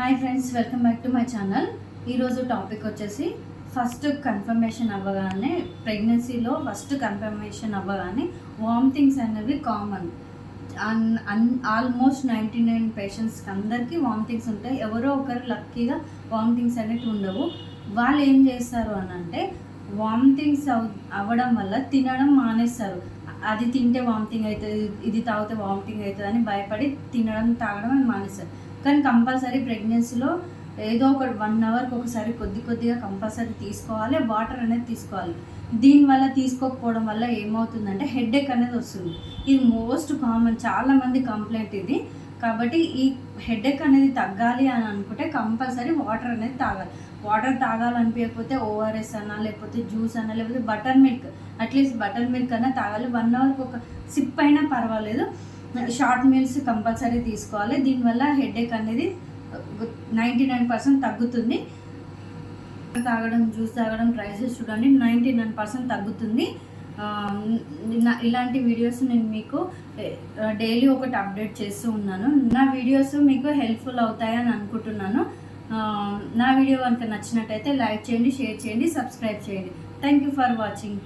Hi friends welcome back to my channel. ఈరోజు topic వచ్చేసి first confirmation అవ్వగానే ప్రెగ్నెన్సీలో ఫస్ట్ కన్ఫర్మేషన్ అవ్వగానే వామిటింగ్స్ అనేవి common. Uh uh almost ninety nine పేషెంట్స్కి అందరికీ వామిటింగ్స్ ఉంటాయి. ఎవరో ఒకరు లక్కీగా వామిటింగ్స్ అనేవి ఉండవు. వాళ్ళు ఏం చేస్తారు అని అంటే వామిటింగ్స్ అవ్ అవ్వడం వల్ల తినడం మానేస్తారు. అది తింటే వామిటింగ్ అవుతుంది ఇది తాగితే వామిటింగ్ అవుతుంది అని భయపడి తినడం తాగడం అని మానేస్తారు. కానీ కంపల్సరీ ప్రెగ్నెన్సీలో ఏదో ఒక వన్ అవర్కి ఒకసారి కొద్ది కొద్దిగా కంపల్సరీ తీసుకోవాలి వాటర్ అనేది తీసుకోవాలి. దీనివల్ల తీసుకోకపోవడం వల్ల ఏమవుతుందంటే హెడేక్ అనేది వస్తుంది. ఇది మోస్ట్ కామన్ చాలామంది కంప్లైంట్ ఇది. కాబట్టి ఈ హెడేక్ అనేది తగ్గాలి అని అనుకుంటే కంపల్సరీ వాటర్ అనేది తాగాలి. వాటర్ తాగాలనిపించకపోతే ఓఆర్ఎస్ అన్నా లేకపోతే జ్యూస్ అన్నా లేకపోతే butter milk at least butter milk అన్నా తాగాలి. వన్ అవర్కి ఒక సిప్ అయినా పర్వాలేదు. షార్ట్ మీల్స్ కంపల్సరీ తీసుకోవాలి. దీనివల్ల హెడేక్ అనేది నైంటీ నైన్ పర్సెంట్ తగ్గుతుంది. తాగడం జ్యూస్ తాగడం ట్రై చేసి చూడండి నైంటీ నైన్ పర్సెంట్ తగ్గుతుంది. నా- ఇలాంటి వీడియోస్ నేను మీకు డైలీ ఒకటి అప్డేట్ చేస్తూ ఉన్నాను. నా వీడియోస్ మీకు హెల్ప్ఫుల్ అవుతాయని అనుకుంటున్నాను. నా వీడియో కనుక నచ్చినట్టయితే లైక్ చేయండి షేర్ చేయండి సబ్స్క్రైబ్ చేయండి. Thank you for watching.